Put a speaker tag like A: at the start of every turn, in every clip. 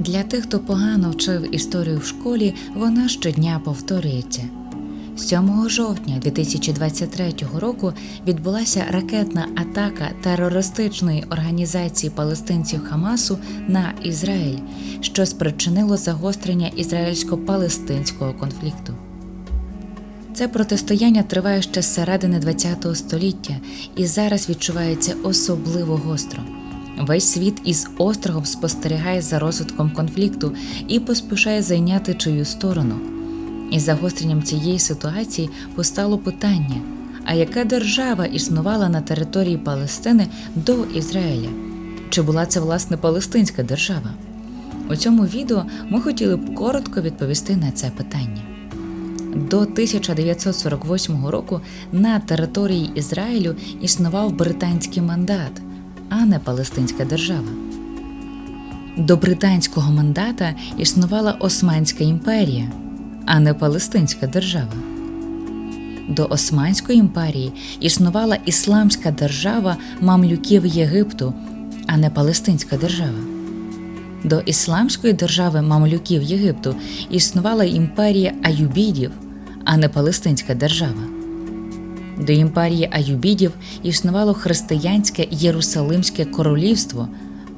A: Для тих, хто погано вчив історію в школі, вона щодня повторюється. 7 жовтня 2023 року відбулася ракетна атака терористичної організації палестинців Хамасу на Ізраїль, що спричинило загострення ізраїльсько-палестинського конфлікту. Це протистояння триває ще з середини ХХ століття і зараз відчувається особливо гостро. Весь світ із острогом спостерігає за розвитком конфлікту і поспішає зайняти чию сторону. Із загостренням цієї ситуації постало питання: а яка держава існувала на території Палестини до Ізраїля? Чи була це власне Палестинська держава? У цьому відео ми хотіли б коротко відповісти на це питання. До 1948 року на території Ізраїлю існував британський мандат, а не Палестинська держава. До британського мандата існувала Османська імперія, а не Палестинська держава. До Османської імперії існувала Ісламська держава мамлюків Єгипту, а не Палестинська держава. До Ісламської держави мамлюків Єгипту існувала імперія Аюбідів, а не Палестинська держава. До імперії Аюбідів існувало християнське Єрусалимське королівство,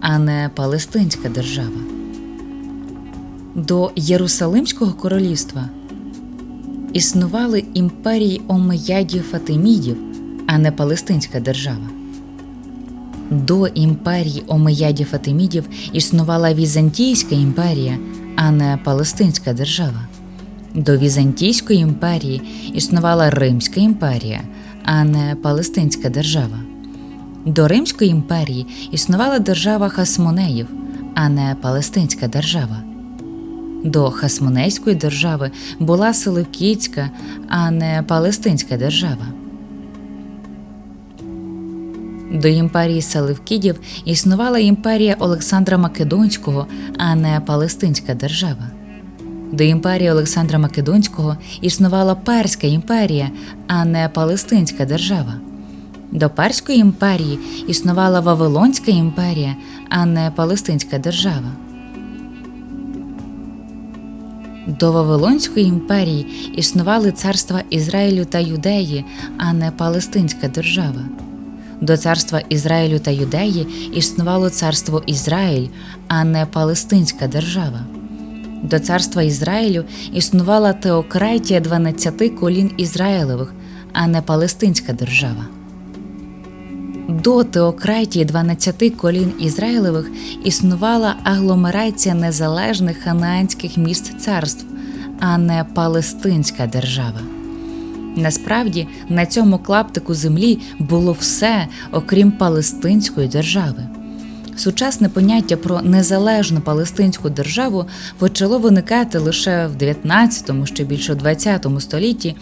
A: а не Палестинська держава. До Єрусалимського королівства існували імперії Омеядів Фатимідів, а не Палестинська держава. До імперії Омеядів Фатимідів існувала Візантійська імперія, а не Палестинська держава. До Візантійської імперії існувала Римська імперія, а не Палестинська держава. До Римської імперії існувала держава Хасмонеїв, а не Палестинська держава. До Хасмонейської держави була Селевкідська, а не Палестинська держава. До імперії Селевкідів існувала імперія Олександра Македонського, а не Палестинська держава. До імперії Олександра Македонського існувала Перська імперія, а не Палестинська держава. До Перської імперії існувала Вавилонська імперія, а не Палестинська держава. До Вавилонської імперії існували царства Ізраїлю та Юдеї, а не Палестинська держава. До царства Ізраїлю та Юдеї існувало царство Ізраїль, а не Палестинська держава. До царства Ізраїлю існувала теократія 12 колін Ізраїлевих, а не Палестинська держава. До теократії 12 колін Ізраїлевих існувала агломерація незалежних ханаанських міст царств, а не Палестинська держава. Насправді на цьому клаптику землі було все, окрім Палестинської держави. Сучасне поняття про незалежну палестинську державу почало виникати лише в 19, ще більше в 20 столітті,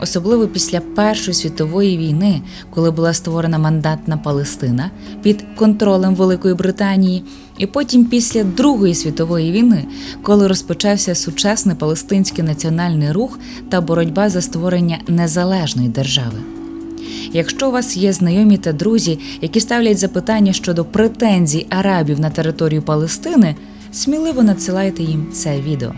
A: особливо після Першої світової війни, коли була створена мандатна Палестина під контролем Великої Британії, і потім після Другої світової війни, коли розпочався сучасний палестинський національний рух та боротьба за створення незалежної держави. Якщо у вас є знайомі та друзі, які ставлять запитання щодо претензій арабів на територію Палестини, сміливо надсилайте їм це відео.